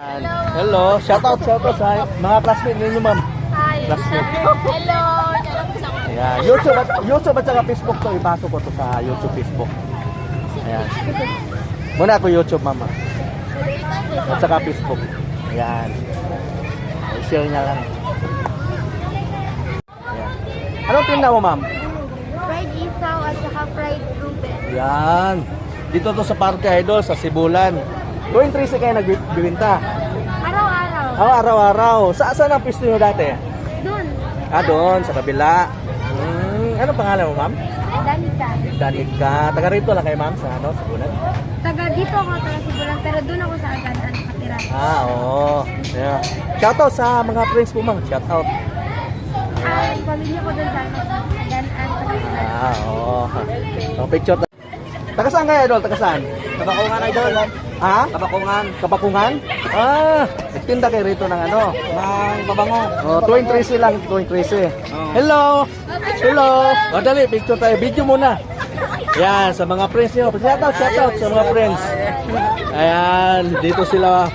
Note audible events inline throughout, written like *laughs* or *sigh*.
Hello. Hello. Shout out, shout out sa mga classmate ninyo, ma'am. Hi. Classmate. Hello. Ayan. YouTube at, YouTube at saka Facebook to. Ipasok ko to sa YouTube, Facebook. Ayan. Muna ako YouTube, mama. At saka Facebook. Ayan. I-share niya lang. Ayan. Anong tinda mo, ma'am? fried isaw at saka fried Ruben. Yan. Dito to sa Parque Idol, sa Sibulan. Tuwing 13 kayo nagbibinta. Araw-araw. Oh, araw-araw. Sa saan ang pisto nyo dati? Doon. Ah, doon, sa kabila. Hmm, anong pangalan mo, ma'am? Danica. Danica. Taga rito lang kayo, ma'am, sa ano, sa Bulan? Taga dito ako, taga Sibulan, pero doon ako sa Aganan nakatira. Ah, oo. Yeah. Shoutout sa mga friends ko, ma'am. Shoutout. Ang pamilya ko doon sa ano, sa Aganan, taga Sibulan. Ah, oo. Oh, picture. ta- Taga saan kayo, idol? Taga saan? Kabakungan idol. Ha? Kabakungan. Kapakungan? Ah, nagtinda kayo rito ng ano? Ng babango. Oh, tuwing 13 lang, tuwing 13. Hello! Hello! O, dali, picture tayo. Video muna. Yan, sa mga friends nyo. Shout out, shout out sa mga friends. Ayan, dito sila.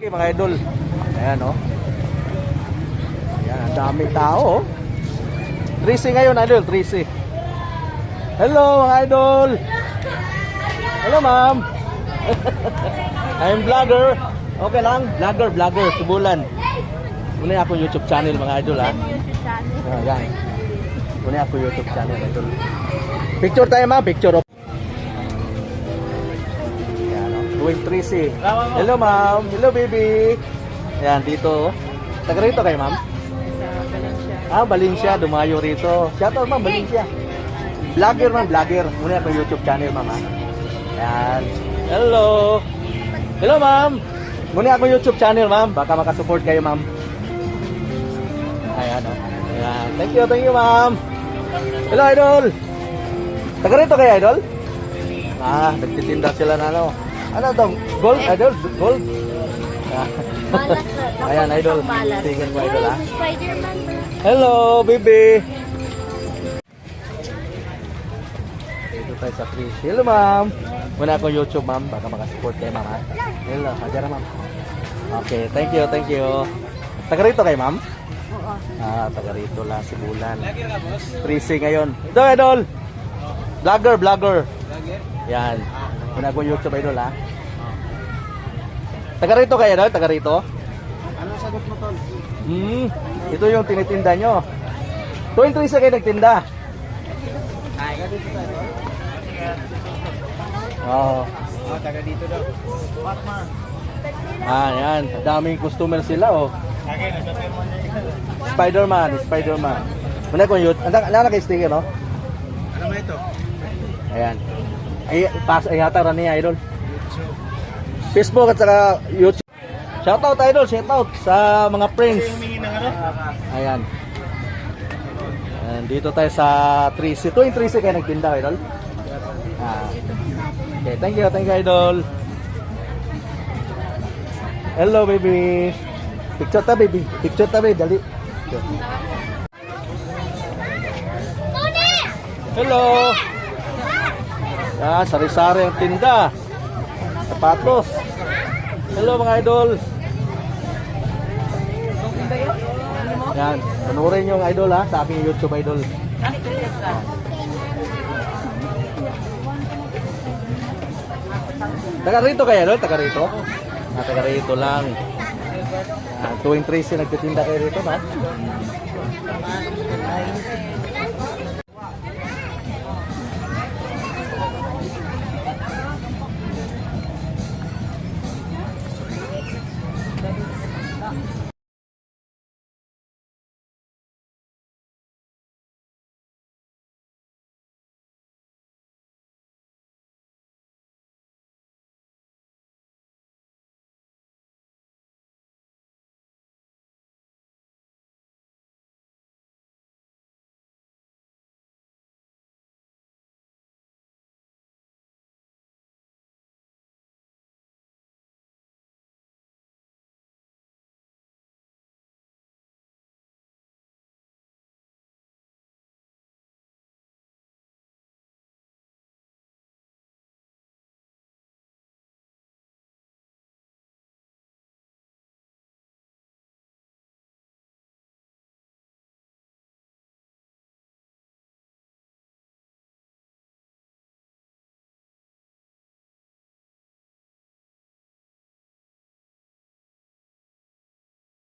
Okay, mga idol. Ayan, oh. Ayan, ang daming tao, oh. 3C ngayon, idol. 3C. Hello, mga idol. Hello, ma'am. *laughs* I'm vlogger. Okay lang? Vlogger, vlogger. Subulan. Muna ako YouTube channel, mga idol, ha. YouTube channel. Ah, yan. Muna ako YouTube channel, idol. Picture tayo, ma'am. Picture Tuwing 3C. Hello, ma'am. Hello, baby. Yan, dito. oh. Taga rito kayo, ma'am? Ah, Valencia. Dumayo rito. Shout out, ma'am. Valencia. Vlogger, ma'am. Vlogger. Muna ako YouTube channel, ma'am, ha. Yan. Hello. Hello, ma'am. Muna ako YouTube channel, ma'am. Baka makasupport kayo, ma'am. Ayan, oh. Ayan. Thank you, thank you, ma'am. Hello, idol. Taga rito kayo, idol? Ah, nagtitinda sila na ano. Ano to? Gold, idol? Gold? Ah. *laughs* Ayan, idol. Tingin mo, idol, ah. Spider-Man. Hello, baby. Dito tayo sa 3. Hello, ma'am. Muna ako YouTube, ma'am. Baka makasupport kayo, ma'am. ha? Hello, hajar, ma'am. Okay, thank you, thank you. Taga rito kayo, ma'am? Oo. Ah, taga rito lang, Sibulan. 3C ngayon. Ito, idol. Vlogger, vlogger. Yan. Ako YouTube, idol, ha? Taga rito kayo, idol? Taga rito? Ano sagot mo tol? Hmm, ito yung tinitinda nyo. Tuwing 3 kayo nagtinda. Ay, ka dito tayo. Oo. Oh, taga dito daw. Batman. Ah, yan. Daming customer sila, oh. Spider-Man, Spider-Man. Muna ko yun. Ang naka-sticker, no? Ano mo ito? Ayan. Ay, pas, ay hata rin niya, idol. Facebook at saka YouTube. Shoutout, idol. Shoutout sa mga friends. Ayan. Ayan, dito tayo sa 3C. Ito yung 3C kayo nagtinda, idol? Ah. Okay, thank you, thank you, idol. Hello, baby. Picture ta, baby. Picture ta, baby. Dali. Hello. Ah, sari-sari ang tinda. Sapatos. Hello, mga idol. Yan, panoorin yung idol ha, sa aking YouTube idol. Taga rito kaya, no? Taga rito? Ah, taga rito lang. Ah, tuwing 13 nagtitinda kayo rito, no?